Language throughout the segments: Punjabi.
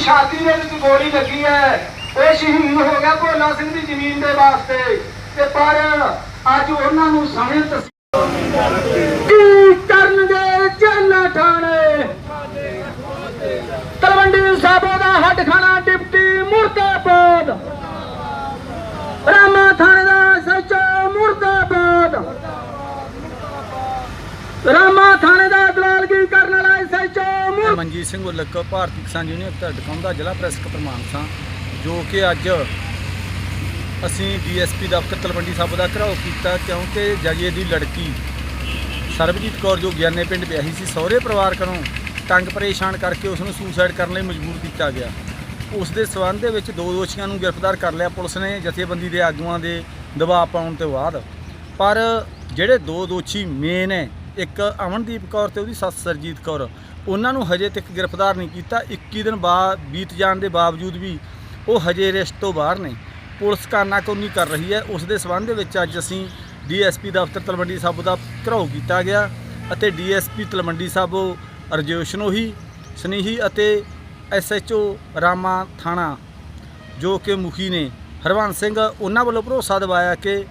ਗੋਲੀ ਲੱਗੀ ਹੈ। ਉਹ ਸ਼ਹੀਦ ਹੋ ਗਿਆ ਭੋਲਾ ਸਿੰਘ ਦੀ ਜ਼ਮੀਨ ਦੇ ਵਾਸਤੇ। ਤੇ ਪਰ ਅੱਜ ਉਹਨਾਂ ਨੂੰ ਸਮਝ ਕੀ ਕਰਨਗੇ ਜੇਲਾ ਠਾਣੇ? ਤਲਵੰਡੀ ਸਾਬੋ ਦਾ ਹੱਡ ਖਾਣਾ ਡਿਪਟੀ ਮੁਰਦਾਬਾਦ। ਰਾਮਾ ਥਾਣੇ ਦਾ ਸੱਚਾ ਮੁਰਦਾਬਾਦ। ਰਾਮਾ ਥਾਣੇ ਦਾ ਦਲਾਲਗੀ ਕਰਨ ਵਾਲਾ ਮਨਜੀਤ ਸਿੰਘ ਉਲਕ ਭਾਰਤੀ ਕਿਸਾਨ ਯੂਨੀਅਨ ਧੜਕਮ ਦਾ ਜ਼ਿਲ੍ਹਾ ਪ੍ਰੈਸ ਪ੍ਰਮਾਨ ਸਾਂ ਜੋ ਕਿ ਅੱਜ ਅਸੀਂ ਡੀਐਸਪੀ ਦਫ਼ਤਰ ਤਲਵੰਡੀ ਸਾਬੋ ਦਾ ਘਰਾਓ ਕੀਤਾ, ਕਿਉਂਕਿ ਜਗੇ ਦੀ ਲੜਕੀ ਸਰਬਜੀਤ ਕੌਰ ਜੋ ਗਿਆਨੇ ਪਿੰਡ ਵਿਆਹੀ ਸੀ, ਸਹੁਰੇ ਪਰਿਵਾਰ ਕੋਲੋਂ ਤੰਗ ਪਰੇਸ਼ਾਨ ਕਰਕੇ ਉਸ ਨੂੰ ਸੁਸਾਈਡ ਕਰਨ ਲਈ ਮਜਬੂਰ ਕੀਤਾ ਗਿਆ। ਉਸ ਦੇ ਸਬੰਧ ਦੇ ਵਿੱਚ ਦੋ ਦੋਸ਼ੀਆਂ ਨੂੰ ਗ੍ਰਿਫਤਾਰ ਕਰ ਲਿਆ ਪੁਲਿਸ ਨੇ, ਜਥੇਬੰਦੀ ਦੇ ਆਗੂਆਂ ਦੇ ਦਬਾਅ ਪਾਉਣ ਤੋਂ ਬਾਅਦ। ਪਰ ਜਿਹੜੇ ਦੋ ਦੋਸ਼ੀ ਮੇਨ ਹੈ ਇੱਕ ਅਮਨਦੀਪ ਕੌਰ ਤੇ ਉਹਦੀ ਸੱਸ ਸਰਜੀਤ ਕੌਰ। ਉਹਨਾਂ ਨੂੰ ਹਜੇ ਤੱਕ ਗ੍ਰਿਫਤਾਰ ਨਹੀਂ ਕੀਤਾ। 21 ਦਿਨ ਬਾਅਦ ਬੀਤ ਜਾਣ ਦੇ ਬਾਵਜੂਦ ਵੀ ਉਹ ਹਜੇ ਅਰੈਸਟ ਤੋਂ ਬਾਹਰ ਨੇ ਪੁਲਿਸ ਕਾਨਾਕੁਨੀ ਕਰ ਰਹੀ ਹੈ। ਉਸ ਦੇ ਸਬੰਧ ਦੇ ਵਿੱਚ ਅੱਜ ਅਸੀਂ ਡੀਐਸਪੀ ਦਫ਼ਤਰ ਤਲਵੰਡੀ ਸਾਬੋ ਦਾ ਘਰਾਓ ਕੀਤਾ ਗਿਆ ਅਤੇ D S P Talwandi Sabo ਅਰਜੋਸ਼ਨੋਹੀ Snehi ਅਤੇ ਐਸਐਚਓ ਰਾਮਾ ਥਾਣਾ ਜੋ ਕਿ ਮੁਖੀ ਨੇ। ਹਰਵੰਸ ਸਿੰਘ, ਉਹਨਾਂ ਵੱਲੋਂ ਭਰੋਸਾ ਦਿਵਾਇਆ ਕਿ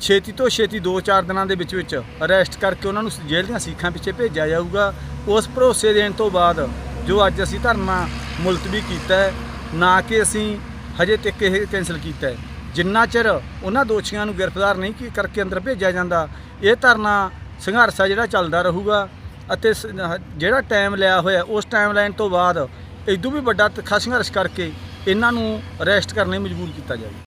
ਛੇਤੀ ਤੋਂ ਛੇਤੀ 2-4 ਦਿਨਾਂ ਦੇ ਵਿੱਚ ਵਿੱਚ ਅਰੈਸਟ ਕਰਕੇ ਉਹਨਾਂ ਨੂੰ ਜੇਲ੍ਹ ਦੀਆਂ ਸੀਖਾਂ ਪਿੱਛੇ ਭੇਜਿਆ ਜਾਊਗਾ। ਉਸ ਭਰੋਸੇ ਦੇਣ ਤੋਂ ਬਾਅਦ ਜੋ ਅੱਜ ਅਸੀਂ ਧਰਨਾ ਮੁਲਤਵੀ ਕੀਤਾ ਹੈ, ਨਾ ਕਿ ਅਸੀਂ ਹਜੇ ਤੱਕ ਇਹ ਕੈਂਸਲ ਕੀਤਾ ਹੈ। ਜਿੰਨਾ ਚਿਰ ਉਹਨਾਂ ਦੋਸ਼ੀਆਂ ਨੂੰ ਗ੍ਰਿਫਤਾਰ ਨਹੀਂ ਕੀ ਕਰਕੇ ਅੰਦਰ ਭੇਜਿਆ ਜਾਂਦਾ, ਇਹ ਧਰਨਾ ਸੰਘਰਸ਼ ਆ ਜਿਹੜਾ ਚੱਲਦਾ ਰਹੂਗਾ ਅਤੇ ਸ- ਜਿਹੜਾ ਟਾਈਮ ਲਿਆ ਹੋਇਆ, ਉਸ ਟਾਈਮ ਲਾਈਨ ਤੋਂ ਬਾਅਦ ਇਦੋਂ ਵੀ ਵੱਡਾ ਤਿੱਖਾ ਸੰਘਰਸ਼ ਕਰਕੇ ਇਹਨਾਂ ਨੂੰ ਅਰੈਸਟ ਕਰਨ ਲਈ ਮਜਬੂਰ ਕੀਤਾ ਜਾਵੇ।